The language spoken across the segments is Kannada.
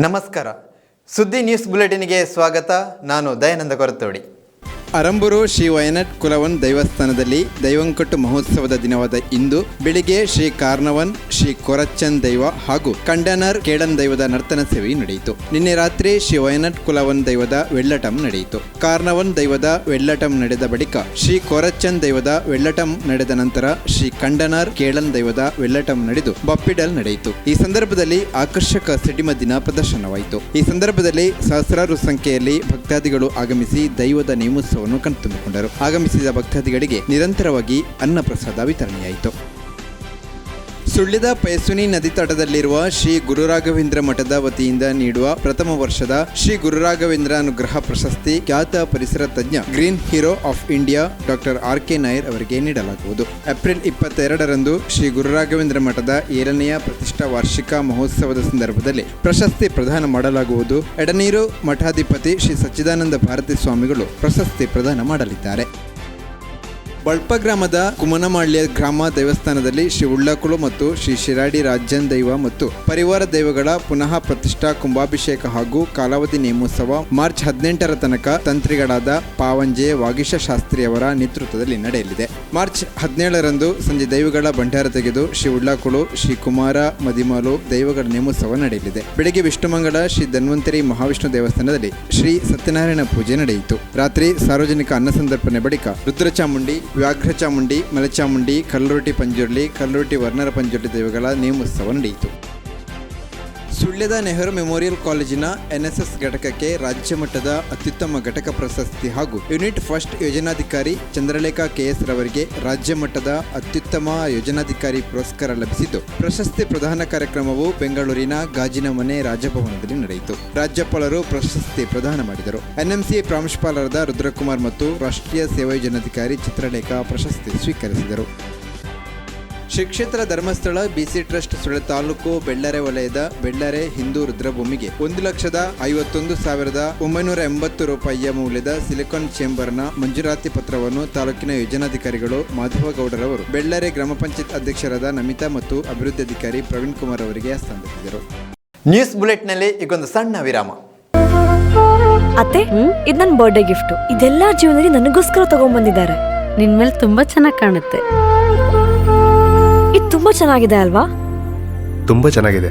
ನಮಸ್ಕಾರ. ಸುದ್ದಿ ನ್ಯೂಸ್ ಬುಲೆಟಿನ್ಗೆ ಸ್ವಾಗತ. ನಾನು ದಯಾನಂದ ಕೊರತೋಡಿ. ಅರಂಬೂರು ಶ್ರೀ ವಯನಟ್ ಕುಲವನ್ ದೈವಸ್ಥಾನದಲ್ಲಿ ದೈವಂಕಟ್ಟು ಮಹೋತ್ಸವದ ದಿನವಾದ ಇಂದು ಬೆಳಿಗ್ಗೆ ಶ್ರೀ ಕಾರ್ನವನ್ ಶ್ರೀ ಕೊರಚ್ಚನ್ ದೈವ ಹಾಗೂ ಕಂಡನರ್ ಕೇಡನ್ ದೈವದ ನರ್ತನ ಸೇವೆ ನಡೆಯಿತು. ನಿನ್ನೆ ರಾತ್ರಿ ಶ್ರೀ ವಯನಟ್ ಕುಲವನ್ ದೈವದ ವೆಳ್ಳಟಂ ನಡೆಯಿತು. ಕಾರ್ನವನ್ ದೈವದ ವೆಳ್ಳಟಂ ನಡೆದ ಬಳಿಕ ಶ್ರೀ ಕೊರಚ್ಚನ್ ದೈವದ ವೆಳ್ಳಟಂ ನಡೆದ ನಂತರ ಶ್ರೀ ಕಂಡನರ್ ಕೇಳನ್ ದೈವದ ವೆಳ್ಳಟಂ ನಡೆದು ಬಪ್ಪಿಡಲ್ ನಡೆಯಿತು. ಈ ಸಂದರ್ಭದಲ್ಲಿ ಆಕರ್ಷಕ ಸಿಡಿಮ ದಿನ ಪ್ರದರ್ಶನವಾಯಿತು. ಈ ಸಂದರ್ಭದಲ್ಲಿ ಸಹಸ್ರಾರು ಸಂಖ್ಯೆಯಲ್ಲಿ ಭಕ್ತಾದಿಗಳು ಆಗಮಿಸಿ ದೈವದ ನೇಮೋತ್ಸವವನ್ನು ಕಣ್ತುಂಬಿಕೊಂಡರು ಆಗಮಿಸಿದ ಭಕ್ತಾದಿಗಳಿಗೆ ನಿರಂತರವಾಗಿ ಅನ್ನಪ್ರಸಾದ ವಿತರಣೆಯಾಯಿತು. ಸುಳ್ಯದ ಪಯಸ್ವಿನಿ ನದಿ ತಟದಲ್ಲಿರುವ ಶ್ರೀ ಗುರುರಾಘವೇಂದ್ರ ಮಠದ ವತಿಯಿಂದ ನೀಡುವ ಪ್ರಥಮ ವರ್ಷದ ಶ್ರೀ ಗುರುರಾಘವೇಂದ್ರ ಅನುಗ್ರಹ ಪ್ರಶಸ್ತಿ ಖ್ಯಾತ ಪರಿಸರ ತಜ್ಞ green hero of India doctor R K Nayar ಅವರಿಗೆ ನೀಡಲಾಗುವುದು. ಏಪ್ರಿಲ್ ಇಪ್ಪತ್ತೆರಡರಂದು ಶ್ರೀ ಗುರುರಾಘವೇಂದ್ರ ಮಠದ ಏಳನೆಯ ಪ್ರತಿಷ್ಠಾ ವಾರ್ಷಿಕ ಮಹೋತ್ಸವದ ಸಂದರ್ಭದಲ್ಲಿ ಪ್ರಶಸ್ತಿ ಪ್ರದಾನ ಮಾಡಲಾಗುವುದು. ಎಡನೀರು ಮಠಾಧಿಪತಿ ಶ್ರೀ ಸಚ್ಚಿದಾನಂದ ಭಾರತಿ ಸ್ವಾಮಿಗಳು ಪ್ರಶಸ್ತಿ ಪ್ರದಾನ ಮಾಡಲಿದ್ದಾರೆ. ಬಳ್ಪ ಗ್ರಾಮದ ಕುಮನಮಾಳ್ಯ ಗ್ರಾಮ ದೇವಸ್ಥಾನದಲ್ಲಿ ಶ್ರೀ ಉಳ್ಳಕುಳು ಮತ್ತು ಶ್ರೀ ಶಿರಾಡಿ ರಾಜ್ಯನ್ ದೈವ ಮತ್ತು ಪರಿವಾರ ದೈವಗಳ ಪುನಃ ಪ್ರತಿಷ್ಠಾ ಕುಂಭಾಭಿಷೇಕ ಹಾಗೂ ಕಾಲಾವಧಿ ನೇಮೋತ್ಸವ ಮಾರ್ಚ್ ಹದಿನೆಂಟರ ತನಕ ತಂತ್ರಿಗಳಾದ ಪಾವಂಜೆ ವಾಗೀಶ ಶಾಸ್ತ್ರಿಯವರ ನೇತೃತ್ವದಲ್ಲಿ ನಡೆಯಲಿದೆ. ಮಾರ್ಚ್ ಹದಿನೇಳರಂದು ಸಂಜೆ ದೈವಗಳ ಭಂಡಾರ ತೆಗೆದು ಶ್ರೀ ಉಳ್ಳಕುಳು, ಶ್ರೀ ಕುಮಾರ, ಮದಿಮಾಲು ದೈವಗಳ ನೇಮೋತ್ಸವ ನಡೆಯಲಿದೆ. ಬೆಳಗ್ಗೆ ವಿಷ್ಣುಮಂಗಲ ಶ್ರೀ ಧನ್ವಂತರಿ ಮಹಾವಿಷ್ಣು ದೇವಸ್ಥಾನದಲ್ಲಿ ಶ್ರೀ ಸತ್ಯನಾರಾಯಣ ಪೂಜೆ ನಡೆಯಿತು. ರಾತ್ರಿ ಸಾರ್ವಜನಿಕ ಅನ್ನಸಂದರ್ಪಣೆ ಬಳಿಕ ರುದ್ರಚಾಮುಂಡಿ ವ್ಯಾಘ್ರಚಾಮುಂಡಿ ಮಲೆಚಾಮುಂಡಿ ಕಲ್ಲುರುಟಿ ಪಂಜುರ್ಲಿ ಕಲ್ಲುರುಟಿ ವರ್ಣರ ಪಂಜುರ್ಲಿ ದೇವಗಳ ನೇಮೋತ್ಸವ ನಡೆಯಿತು. ಸುಳ್ಯದ ನೆಹರು ಮೆಮೋರಿಯಲ್ ಕಾಲೇಜಿನ ಎನ್ಎಸ್ಎಸ್ ಘಟಕಕ್ಕೆ ರಾಜ್ಯ ಮಟ್ಟದ ಅತ್ಯುತ್ತಮ ಘಟಕ ಪ್ರಶಸ್ತಿ ಹಾಗೂ ಯೂನಿಟ್ ಫಸ್ಟ್ ಯೋಜನಾಧಿಕಾರಿ ಚಂದ್ರಲೇಖಾ ಕೆಎಸ್ ರವರಿಗೆ ರಾಜ್ಯ ಮಟ್ಟದ ಅತ್ಯುತ್ತಮ ಯೋಜನಾಧಿಕಾರಿ ಪುರಸ್ಕಾರ ಲಭಿಸಿದ್ದು ಪ್ರಶಸ್ತಿ ಪ್ರದಾನ ಕಾರ್ಯಕ್ರಮವು ಬೆಂಗಳೂರಿನ ಗಾಜಿನ ಮನೆ ರಾಜಭವನದಲ್ಲಿ ನಡೆಯಿತು. ರಾಜ್ಯಪಾಲರು ಪ್ರಶಸ್ತಿ ಪ್ರದಾನ ಮಾಡಿದರು. ಎನ್ಎಂಸಿ ಪ್ರಾಂಶುಪಾಲರಾದ ರುದ್ರಕುಮಾರ್ ಮತ್ತು ರಾಷ್ಟ್ರೀಯ ಸೇವಾ ಯೋಜನಾಧಿಕಾರಿ ಚಿತ್ರಲೇಖಾ ಪ್ರಶಸ್ತಿ ಸ್ವೀಕರಿಸಿದರು. ಶ್ರೀ ಕ್ಷೇತ್ರ ಧರ್ಮಸ್ಥಳ ಬಿಸಿ ಟ್ರಸ್ಟ್ ಸುಳೆ ತಾಲೂಕು ಬೆಳ್ಳರೆ ವಲಯದ ಬೆಳ್ಳರೆ ಹಿಂದೂ ರುದ್ರಭೂಮಿಗೆ ಒಂದು ಲಕ್ಷದ ಐವತ್ತೊಂದು ಸಾವಿರದ ಒಂಬೈನೂರ ಎಂಬತ್ತು ರೂಪಾಯಿಯ ಮೌಲ್ಯದ ಸಿಲಿಕಾನ್ ಚೇಂಬರ್ನ ಮಂಜೂರಾತಿ ಪತ್ರವನ್ನು ತಾಲೂಕಿನ ಯೋಜನಾಧಿಕಾರಿಗಳು ಮಾಧವಗೌಡರವರು ಬೆಳ್ಳರೆ ಗ್ರಾಮ ಪಂಚಾಯತ್ ಅಧ್ಯಕ್ಷರಾದ ನಮಿತಾ ಮತ್ತು ಅಭಿವೃದ್ಧಿ ಅಧಿಕಾರಿ ಪ್ರವೀಣ್ ಕುಮಾರ್ ಅವರಿಗೆ ಹಸ್ತಾಂತರಿಸಿದರು. ನ್ಯೂಸ್ ಬುಲೆಟ್ನಲ್ಲಿ ಈಗೊಂದು ಸಣ್ಣ ವಿರಾಮ. ಅತ್ತೆ ಇದು ನನ್ನ ಬರ್ಡೇ ಗಿಫ್ಟ್ ಇದೆಲ್ಲ ಜೀವನದಲ್ಲಿ ನನಗೋಸ್ಕರ ತಗೊಂಡ್ಬಂದಿದ್ದಾರೆ ನಿನ್ ಮೇಲೆ ತುಂಬಾ ಚೆನ್ನಾಗಿ ಕಾಣುತ್ತೆ. ಚೆನ್ನಾಗಿದೆ ಅಲ್ವಾ? ತುಂಬಾ ಚೆನ್ನಾಗಿದೆ.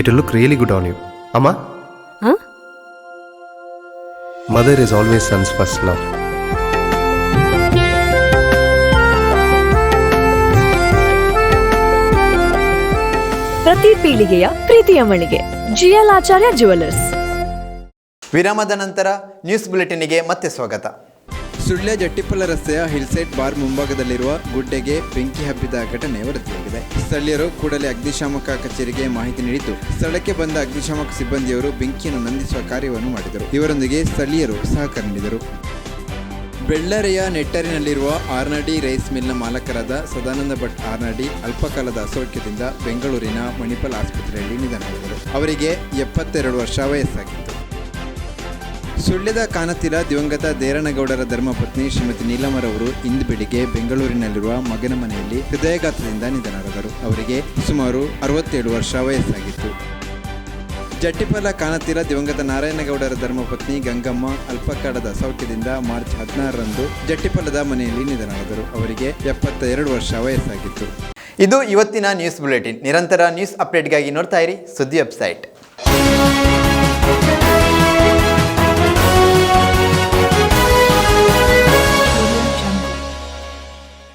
It look really good on you ಅಮ್ಮ? ಹ? Mother is always sons first love ಪ್ರತಿ ಪೀಳಿಗೆಯ ಪ್ರೀತಿಯ ಮಳಿಗೆ. ಜಿಎಲ್ ಆಚಾರ್ಯ ಜುವೆಲ್ಲರ್ಸ್ ವಿರಾಮದ ನಂತರ ನ್ಯೂಸ್ ಬುಲೆಟಿನ್ಗೆ ಮತ್ತೆ ಸ್ವಾಗತ. ಸುಳ್ಯ ಜಟ್ಟಿಪಲ್ಲ ರಸ್ತೆಯ ಹಿಲ್ಸೈಟ್ ಬಾರ್ ಮುಂಭಾಗದಲ್ಲಿರುವ ಗುಡ್ಡೆಗೆ ಬೆಂಕಿ ಹಬ್ಬಿದ ಘಟನೆ ವರದಿಯಾಗಿದೆ. ಸ್ಥಳೀಯರು ಕೂಡಲೇ ಅಗ್ನಿಶಾಮಕ ಕಚೇರಿಗೆ ಮಾಹಿತಿ ನೀಡಿದ್ದು, ಸ್ಥಳಕ್ಕೆ ಬಂದ ಅಗ್ನಿಶಾಮಕ ಸಿಬ್ಬಂದಿಯವರು ಬೆಂಕಿಯನ್ನು ನಂದಿಸುವ ಕಾರ್ಯವನ್ನು ಮಾಡಿದರು. ಇವರೊಂದಿಗೆ ಸ್ಥಳೀಯರು ಸಹಕಾರ ನೀಡಿದರು. ಬೆಳ್ಳರೆಯ ನೆಟ್ಟರಿನಲ್ಲಿರುವ ಆರ್ನಡಿ ರೈಸ್ ಮಿಲ್ನ ಮಾಲಕರಾದ ಸದಾನಂದ ಭಟ್ ಆರ್ನಡಿ ಅಲ್ಪಕಾಲದ ಅಸೌಖ್ಯದಿಂದ ಬೆಂಗಳೂರಿನ ಮಣಿಪಾಲ್ ಆಸ್ಪತ್ರೆಯಲ್ಲಿ ನಿಧನರಾದರು. ಅವರಿಗೆ ಎಪ್ಪತ್ತೆರಡು ವರ್ಷ ವಯಸ್ಸಾಗಿತ್ತು. ಸುಳ್ಯದ ಕಾನತಿರ ದಿವಂಗತ ದೇರನಗೌಡರ ಧರ್ಮಪತ್ನಿ ಶ್ರೀಮತಿ ನೀಲಮರವರು ಇಂದು ಬೆಳಿಗ್ಗೆ ಬೆಂಗಳೂರಿನಲ್ಲಿರುವ ಮಗನ ಮನೆಯಲ್ಲಿ ಹೃದಯಘಾತದಿಂದ ನಿಧನರಾದರು. ಅವರಿಗೆ ಸುಮಾರು ಅರವತ್ತೇಳು ವರ್ಷ ವಯಸ್ಸಾಗಿತ್ತು. ಜಟ್ಟಿಪಲ ಕಾನತಿರ ದಿವಂಗತ ನಾರಾಯಣಗೌಡರ ಧರ್ಮಪತ್ನಿ ಗಂಗಮ್ಮ ಅಲ್ಪಕಾಡದ ಸೌಖ್ಯದಿಂದ ಮಾರ್ಚ್ ಹದಿನಾರರಂದು ಜಟ್ಟಿಪಲದ ಮನೆಯಲ್ಲಿ ನಿಧನರಾದರು. ಅವರಿಗೆ ಎಪ್ಪತ್ತ ಎರಡು ವರ್ಷ ವಯಸ್ಸಾಗಿತ್ತು. ಇದು ಇವತ್ತಿನ ನ್ಯೂಸ್ ಬುಲೆಟಿನ್. ನಿರಂತರ ನ್ಯೂಸ್ ಅಪ್ಡೇಟ್ಗಾಗಿ ನೋಡ್ತಾ ಇರಿ ಸುದ್ದಿ ವೆಬ್ಸೈಟ್.